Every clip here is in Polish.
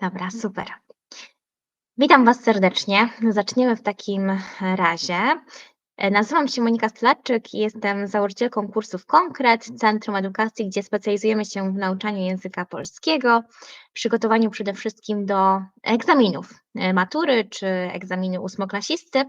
Dobra, super. Witam Was serdecznie. Zaczniemy w takim razie. E, Nazywam się Monika Stolaczyk i jestem założycielką kursów Konkret, Centrum Edukacji, gdzie specjalizujemy się w nauczaniu języka polskiego, przygotowaniu przede wszystkim do egzaminów e, matury czy egzaminu ósmoklasisty,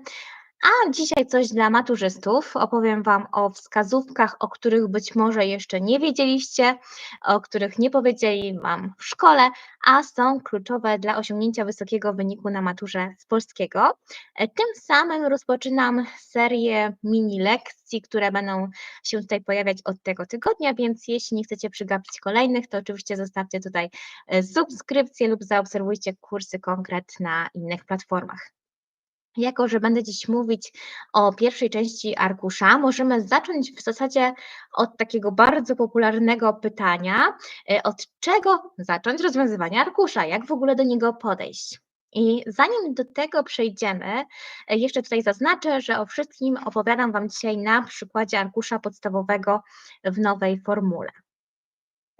a dzisiaj coś dla maturzystów. Opowiem Wam o wskazówkach, o których być może jeszcze nie wiedzieliście, o których nie powiedzieli Wam w szkole, a są kluczowe dla osiągnięcia wysokiego wyniku na maturze z polskiego. E, Tym samym rozpoczynam serię mini lekcji, które będą się tutaj pojawiać od tego tygodnia, więc jeśli nie chcecie przegapić kolejnych, to oczywiście zostawcie tutaj e, subskrypcję lub zaobserwujcie kursy konkret na innych platformach. Jako, że będę dziś mówić o pierwszej części arkusza, możemy zacząć w zasadzie od takiego bardzo popularnego pytania, e, od czego zacząć rozwiązywanie arkusza, jak w ogóle do niego podejść. I zanim do tego przejdziemy, e, jeszcze tutaj zaznaczę, że o wszystkim opowiadam Wam dzisiaj na przykładzie arkusza podstawowego w nowej formule.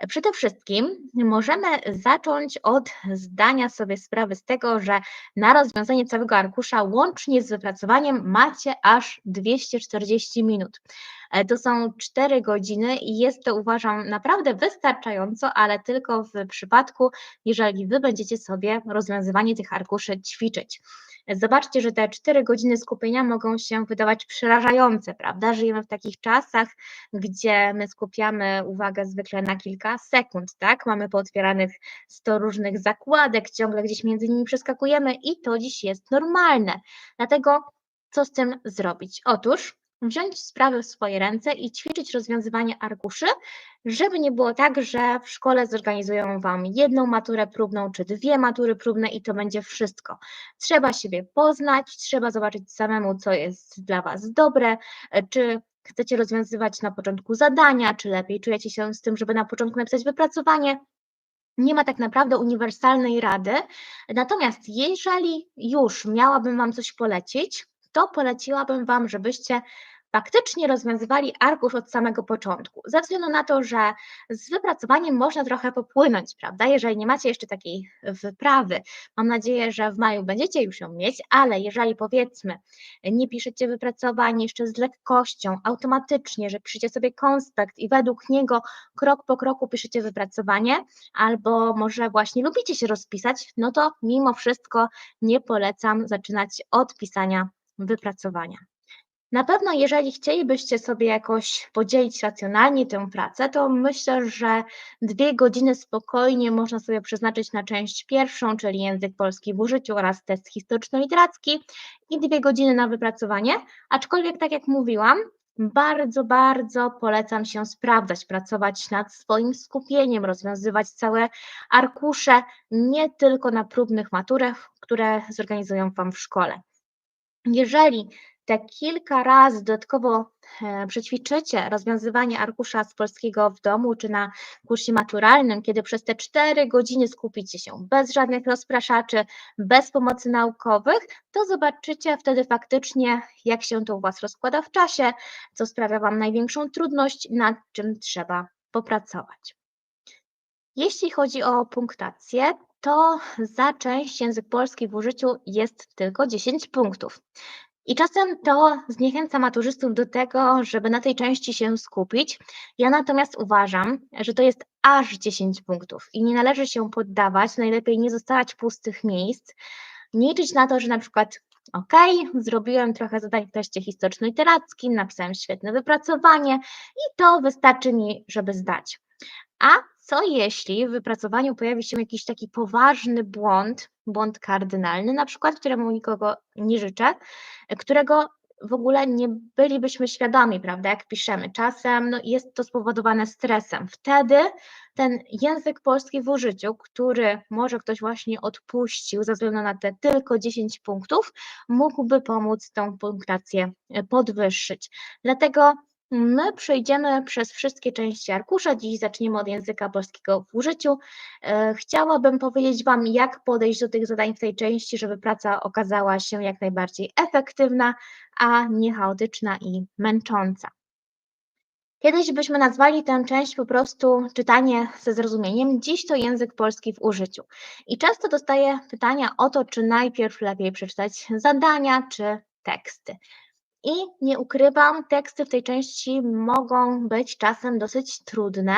Przede wszystkim możemy zacząć od zdania sobie sprawy z tego, że na rozwiązanie całego arkusza łącznie z wypracowaniem macie aż 240 minut. E, To są 4 godziny i jest to uważam naprawdę wystarczająco, ale tylko w przypadku, jeżeli Wy będziecie sobie rozwiązywanie tych arkuszy ćwiczyć. Zobaczcie, że te 4 godziny skupienia mogą się wydawać przerażające, prawda? Żyjemy w takich czasach, gdzie my skupiamy uwagę zwykle na kilka sekund, tak? Mamy pootwieranych 100 różnych zakładek, ciągle gdzieś między nimi przeskakujemy i to dziś jest normalne. Dlatego co z tym zrobić? Otóż wziąć sprawę w swoje ręce i ćwiczyć rozwiązywanie arkuszy, żeby nie było tak, że w szkole zorganizują Wam jedną maturę próbną czy dwie matury próbne i to będzie wszystko. Trzeba siebie poznać, trzeba zobaczyć samemu, co jest dla Was dobre, e, czy chcecie rozwiązywać na początku zadania, czy lepiej czujecie się z tym, żeby na początku napisać wypracowanie. Nie ma tak naprawdę uniwersalnej rady. Natomiast jeżeli już miałabym Wam coś polecić, to poleciłabym Wam, żebyście faktycznie rozwiązywali arkusz od samego początku, ze względu na to, że z wypracowaniem można trochę popłynąć, prawda? Jeżeli nie macie jeszcze takiej wyprawy, mam nadzieję, że w maju będziecie już ją mieć, ale jeżeli powiedzmy, nie piszecie wypracowań jeszcze z lekkością, automatycznie, że piszecie sobie konspekt i według niego krok po kroku piszecie wypracowanie, albo może właśnie lubicie się rozpisać, no to mimo wszystko nie polecam zaczynać od pisania wypracowania. Na pewno, jeżeli chcielibyście sobie jakoś podzielić racjonalnie tę pracę, to myślę, że dwie godziny spokojnie można sobie przeznaczyć na część pierwszą, czyli język polski w użyciu oraz test historyczno-literacki i dwie godziny na wypracowanie. Aczkolwiek, tak jak mówiłam, bardzo, bardzo polecam się sprawdzać, pracować nad swoim skupieniem, rozwiązywać całe arkusze, nie tylko na próbnych maturach, które zorganizują Wam w szkole. Jeżeli te kilka razy dodatkowo e, przećwiczycie rozwiązywanie arkusza z polskiego w domu czy na kursie maturalnym, kiedy przez te 4 godziny skupicie się bez żadnych rozpraszaczy, bez pomocy naukowych, to zobaczycie wtedy faktycznie, jak się to u Was rozkłada w czasie, co sprawia Wam największą trudność, nad czym trzeba popracować. Jeśli chodzi o punktację, to za część język polski w użyciu jest tylko 10 punktów. I czasem to zniechęca maturzystów do tego, żeby na tej części się skupić. Ja natomiast uważam, że to jest aż 10 punktów i nie należy się poddawać, najlepiej nie zostawiać pustych miejsc, nie liczyć na to, że na przykład OK, zrobiłem trochę zadań w teście historyczno-literackim, napisałem świetne wypracowanie i to wystarczy mi, żeby zdać. A co jeśli w wypracowaniu pojawi się jakiś taki poważny błąd, błąd kardynalny, na przykład, któremu nikogo nie życzę, którego w ogóle nie bylibyśmy świadomi, prawda, jak piszemy. Czasem no, jest to spowodowane stresem. Wtedy ten język polski w użyciu, który może ktoś właśnie odpuścił ze względu na te tylko 10 punktów, mógłby pomóc tą punktację podwyższyć. Dlatego My przejdziemy przez wszystkie części arkusza. Dziś zaczniemy od języka polskiego w użyciu. E, Chciałabym powiedzieć Wam, jak podejść do tych zadań w tej części, żeby praca okazała się jak najbardziej efektywna, a nie chaotyczna i męcząca. Kiedyś byśmy nazwali tę część po prostu czytanie ze zrozumieniem, dziś to język polski w użyciu. I często dostaję pytania o to, czy najpierw lepiej przeczytać zadania czy teksty. I nie ukrywam, teksty w tej części mogą być czasem dosyć trudne,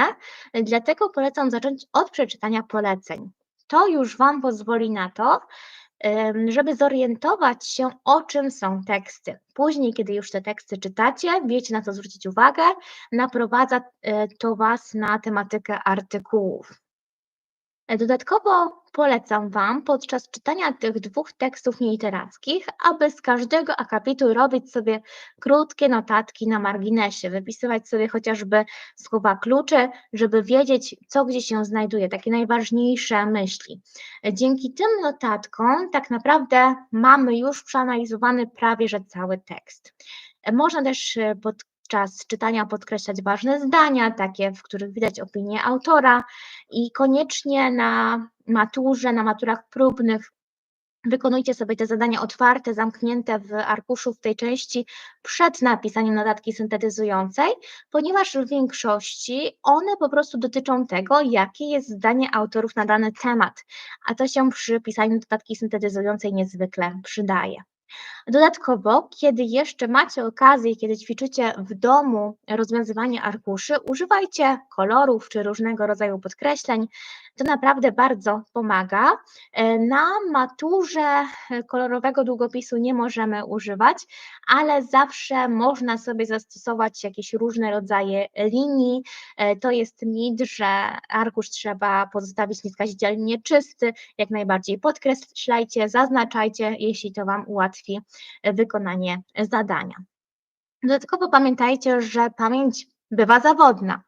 dlatego polecam zacząć od przeczytania poleceń. To już Wam pozwoli na to, żeby zorientować się, o czym są teksty. Później, kiedy już te teksty czytacie, wiecie na co zwrócić uwagę, naprowadza e, to Was na tematykę artykułów. Dodatkowo polecam Wam podczas czytania tych dwóch tekstów nieliterackich, aby z każdego akapitu robić sobie krótkie notatki na marginesie, wypisywać sobie chociażby słowa klucze, żeby wiedzieć, co gdzie się znajduje, takie najważniejsze myśli. Dzięki tym notatkom tak naprawdę mamy już przeanalizowany prawie że cały tekst. Można też pod podczas czytania podkreślać ważne zdania, takie, w których widać opinię autora i koniecznie na maturze, na maturach próbnych Wykonujcie sobie te zadania otwarte, zamknięte w arkuszu w tej części przed napisaniem notatki syntetyzującej, ponieważ w większości one po prostu dotyczą tego, jakie jest zdanie autorów na dany temat, a to się przy pisaniu notatki syntetyzującej niezwykle przydaje. Dodatkowo, kiedy jeszcze macie okazję, kiedy ćwiczycie w domu rozwiązywanie arkuszy, używajcie kolorów czy różnego rodzaju podkreśleń. To naprawdę bardzo pomaga. E, na maturze kolorowego długopisu nie możemy używać, ale zawsze można sobie zastosować jakieś różne rodzaje linii. E, to jest mit, że arkusz trzeba pozostawić nieskazitelnie czysty, jak najbardziej podkreślajcie, zaznaczajcie, jeśli to Wam ułatwi wykonanie zadania. Dodatkowo pamiętajcie, że pamięć bywa zawodna.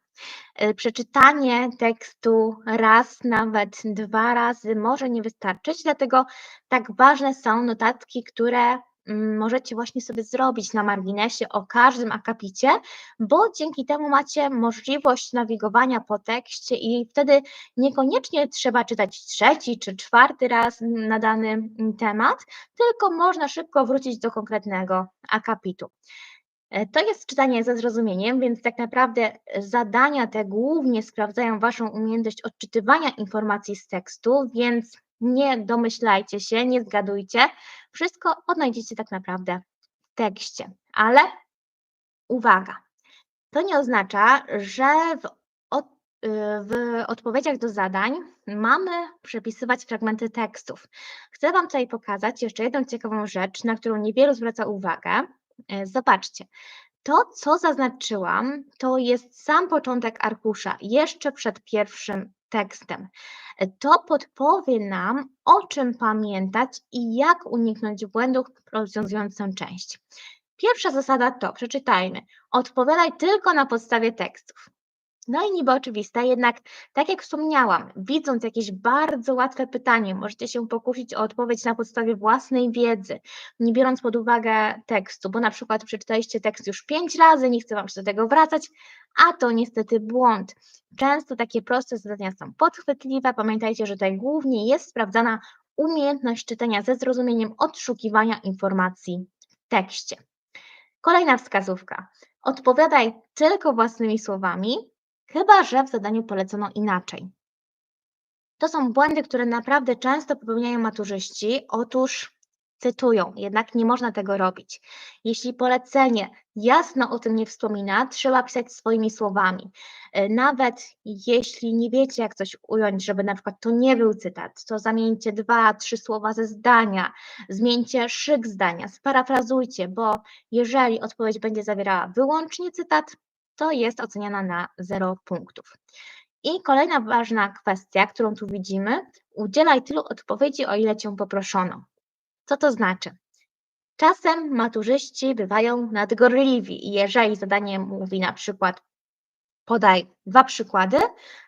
E, przeczytanie tekstu raz, nawet dwa razy może nie wystarczyć, dlatego tak ważne są notatki, które mm, możecie właśnie sobie zrobić na marginesie o każdym akapicie, bo dzięki temu macie możliwość nawigowania po tekście i wtedy niekoniecznie trzeba czytać trzeci czy czwarty raz na dany temat, tylko można szybko wrócić do konkretnego akapitu. E, to jest czytanie ze zrozumieniem, więc tak naprawdę zadania te głównie sprawdzają Waszą umiejętność odczytywania informacji z tekstu, więc nie domyślajcie się, nie zgadujcie. Wszystko odnajdziecie tak naprawdę w tekście. Ale uwaga, to nie oznacza, że w, od, y, w odpowiedziach do zadań mamy przepisywać fragmenty tekstów. Chcę Wam tutaj pokazać jeszcze jedną ciekawą rzecz, na którą niewielu zwraca uwagę. E, zobaczcie, to co zaznaczyłam, to jest sam początek arkusza, jeszcze przed pierwszym tekstem. E, to podpowie nam, o czym pamiętać i jak uniknąć błędów rozwiązując tę część. Pierwsza zasada to, przeczytajmy, odpowiadaj tylko na podstawie tekstów. No i niby oczywiste, jednak tak jak wspomniałam, widząc jakieś bardzo łatwe pytanie, możecie się pokusić o odpowiedź na podstawie własnej wiedzy, nie biorąc pod uwagę tekstu, bo na przykład przeczytaliście tekst już pięć razy, nie chcę Wam się do tego wracać, a to niestety błąd. Często takie proste zadania są podchwytliwe. Pamiętajcie, że tutaj głównie jest sprawdzana umiejętność czytania ze zrozumieniem odszukiwania informacji w tekście. Kolejna wskazówka. Odpowiadaj tylko własnymi słowami, chyba że w zadaniu polecono inaczej. To są błędy, które naprawdę często popełniają maturzyści. Otóż cytują, jednak nie można tego robić. Jeśli polecenie jasno o tym nie wspomina, trzeba pisać swoimi słowami. E, nawet jeśli nie wiecie, jak coś ująć, żeby na przykład to nie był cytat, to zamieńcie dwa, trzy słowa ze zdania, zmieńcie szyk zdania, sparafrazujcie, bo jeżeli odpowiedź będzie zawierała wyłącznie cytat, to jest oceniana na 0 punktów. I kolejna ważna kwestia, którą tu widzimy, udzielaj tylu odpowiedzi, o ile cię poproszono. Co to znaczy? Czasem maturzyści bywają nadgorliwi i jeżeli zadanie mówi na przykład podaj dwa przykłady,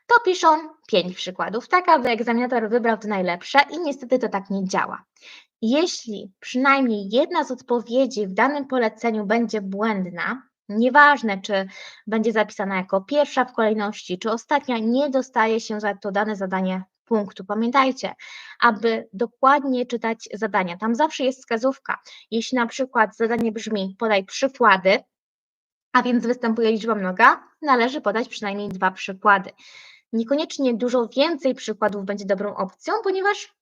to piszą pięć przykładów, tak aby egzaminator wybrał te najlepsze i niestety to tak nie działa. Jeśli przynajmniej jedna z odpowiedzi w danym poleceniu będzie błędna, Nieważne, czy będzie zapisana jako pierwsza w kolejności, czy ostatnia, nie dostaje się za to dane zadanie punktu. Pamiętajcie, aby dokładnie czytać zadania. Tam zawsze jest wskazówka. Jeśli na przykład zadanie brzmi podaj przykłady, a więc występuje liczba mnoga, należy podać przynajmniej dwa przykłady. Niekoniecznie dużo więcej przykładów będzie dobrą opcją, ponieważ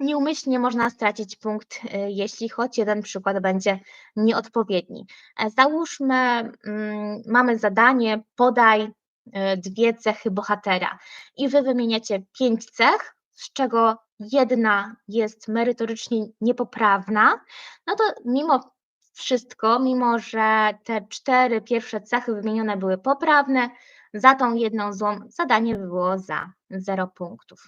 Nieumyślnie można stracić punkt, y, jeśli choć jeden przykład będzie nieodpowiedni. E, załóżmy, mm, mamy zadanie, podaj y, dwie cechy bohatera i wy wymieniacie pięć cech, z czego jedna jest merytorycznie niepoprawna, no to mimo wszystko, mimo że te cztery pierwsze cechy wymienione były poprawne, za tą jedną złą zadanie by było za zero punktów.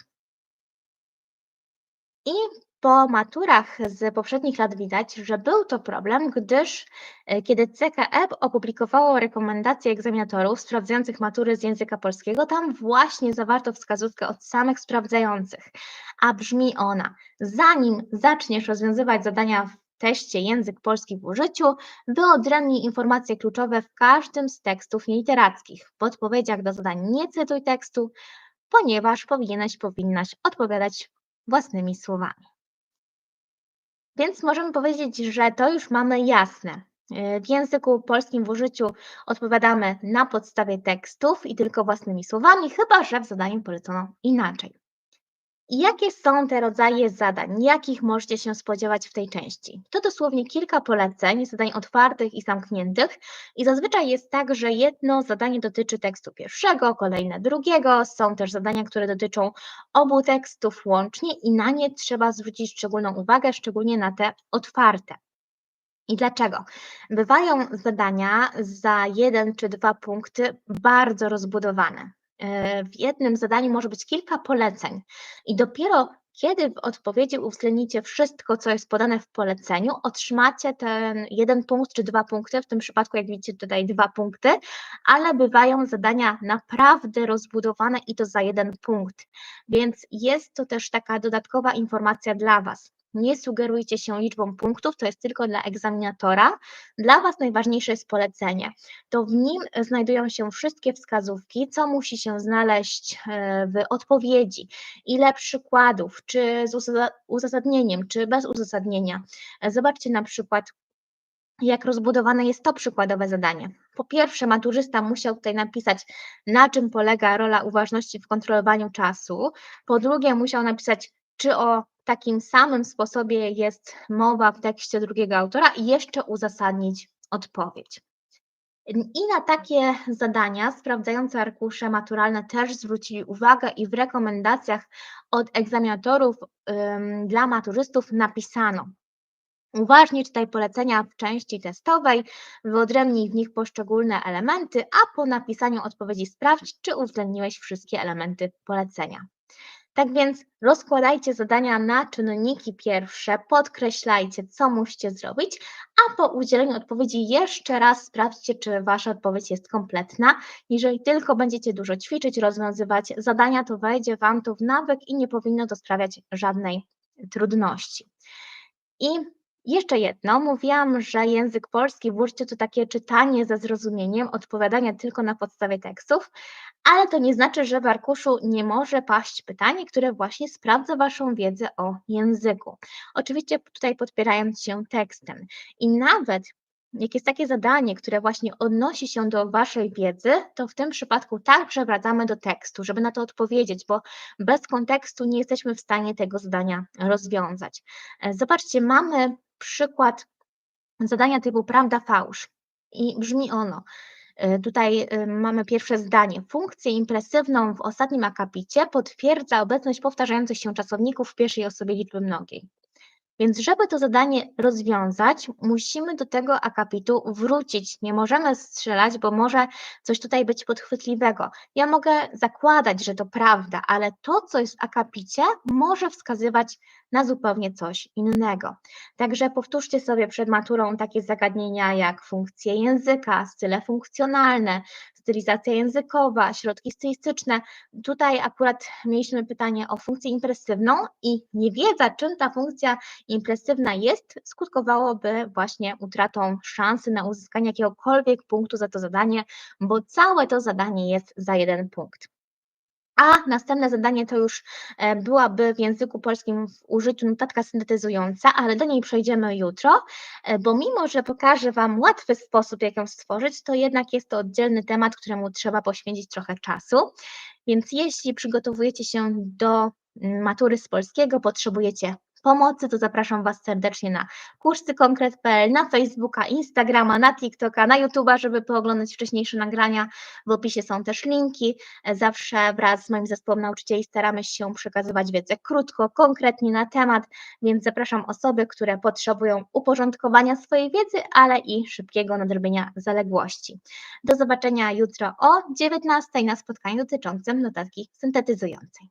I po maturach z poprzednich lat widać, że był to problem, gdyż e, kiedy CKE opublikowało rekomendacje egzaminatorów sprawdzających matury z języka polskiego, tam właśnie zawarto wskazówkę od samych sprawdzających, a brzmi ona: zanim zaczniesz rozwiązywać zadania w teście język polski w użyciu, wyodrębnij informacje kluczowe w każdym z tekstów nieliterackich. W odpowiedziach do zadań nie cytuj tekstu, ponieważ powinieneś, powinnaś odpowiadać własnymi słowami. Więc możemy powiedzieć, że to już mamy jasne. W języku polskim w użyciu odpowiadamy na podstawie tekstów i tylko własnymi słowami, chyba że w zadaniu polecono inaczej. Jakie są te rodzaje zadań? Jakich możecie się spodziewać w tej części? To dosłownie kilka poleceń, zadań otwartych i zamkniętych i zazwyczaj jest tak, że jedno zadanie dotyczy tekstu pierwszego, kolejne drugiego. Są też zadania, które dotyczą obu tekstów łącznie i na nie trzeba zwrócić szczególną uwagę, szczególnie na te otwarte. I dlaczego? Bywają zadania za jeden czy dwa punkty bardzo rozbudowane. E, w jednym zadaniu może być kilka poleceń. I dopiero kiedy w odpowiedzi uwzględnicie wszystko, co jest podane w poleceniu, otrzymacie ten jeden punkt czy dwa punkty, w tym przypadku jak widzicie tutaj dwa punkty, ale bywają zadania naprawdę rozbudowane i to za jeden punkt, więc jest to też taka dodatkowa informacja dla Was nie sugerujcie się liczbą punktów, to jest tylko dla egzaminatora. Dla Was najważniejsze jest polecenie. To w nim znajdują się wszystkie wskazówki, co musi się znaleźć e, w odpowiedzi, ile przykładów, czy z uzasadnieniem, czy bez uzasadnienia. Zobaczcie na przykład jak rozbudowane jest to przykładowe zadanie. Po pierwsze, maturzysta musiał tutaj napisać, na czym polega rola uważności w kontrolowaniu czasu. Po drugie, musiał napisać, czy o takim samym sposobie jest mowa w tekście drugiego autora i jeszcze uzasadnić odpowiedź. I na takie zadania sprawdzające arkusze maturalne też zwrócili uwagę i w rekomendacjach od egzaminatorów ym, dla maturzystów napisano. Uważnie czytaj polecenia w części testowej, wyodrębnij w nich poszczególne elementy, a po napisaniu odpowiedzi sprawdź, czy uwzględniłeś wszystkie elementy polecenia. Tak więc rozkładajcie zadania na czynniki pierwsze, podkreślajcie, co musicie zrobić, a po udzieleniu odpowiedzi jeszcze raz sprawdźcie, czy Wasza odpowiedź jest kompletna. Jeżeli tylko będziecie dużo ćwiczyć, rozwiązywać zadania, to wejdzie Wam to w nawyk i nie powinno to sprawiać żadnej trudności. I jeszcze jedno, mówiłam, że język polski w użyciu to takie czytanie ze zrozumieniem, odpowiadanie tylko na podstawie tekstów, ale to nie znaczy, że w arkuszu nie może paść pytanie, które właśnie sprawdza Waszą wiedzę o języku. Oczywiście tutaj podpierając się tekstem. I nawet jak jest takie zadanie, które właśnie odnosi się do Waszej wiedzy, to w tym przypadku także wracamy do tekstu, żeby na to odpowiedzieć, bo bez kontekstu nie jesteśmy w stanie tego zadania rozwiązać. E, zobaczcie, mamy przykład zadania typu prawda, fałsz i brzmi ono. E, tutaj e, mamy pierwsze zdanie. Funkcję impresywną w ostatnim akapicie potwierdza obecność powtarzających się czasowników w pierwszej osobie liczby mnogiej. Więc żeby to zadanie rozwiązać, musimy do tego akapitu wrócić. Nie możemy strzelać, bo może coś tutaj być podchwytliwego. Ja mogę zakładać, że to prawda, ale to, co jest w akapicie, może wskazywać na zupełnie coś innego. Także powtórzcie sobie przed maturą takie zagadnienia jak funkcje języka, style funkcjonalne, stylizacja językowa, środki stylistyczne. Tutaj akurat mieliśmy pytanie o funkcję impresywną i niewiedza, czym ta funkcja impresywna jest, skutkowałoby właśnie utratą szansy na uzyskanie jakiegokolwiek punktu za to zadanie, bo całe to zadanie jest za jeden punkt. A następne zadanie to już e, byłaby w języku polskim w użyciu notatka syntetyzująca, ale do niej przejdziemy jutro, e, bo mimo, że pokażę Wam łatwy sposób, jak ją stworzyć, to jednak jest to oddzielny temat, któremu trzeba poświęcić trochę czasu. Więc jeśli przygotowujecie się do mm, matury z polskiego, potrzebujecie pomocy, to zapraszam Was serdecznie na kursy konkret.pl, na Facebooka, Instagrama, na TikToka, na YouTube'a, żeby pooglądać wcześniejsze nagrania. W opisie są też linki. Zawsze wraz z moim zespołem nauczycieli staramy się przekazywać wiedzę krótko, konkretnie na temat, więc zapraszam osoby, które potrzebują uporządkowania swojej wiedzy, ale i szybkiego nadrobienia zaległości. Do zobaczenia jutro o 19:00 na spotkaniu dotyczącym notatki syntetyzującej.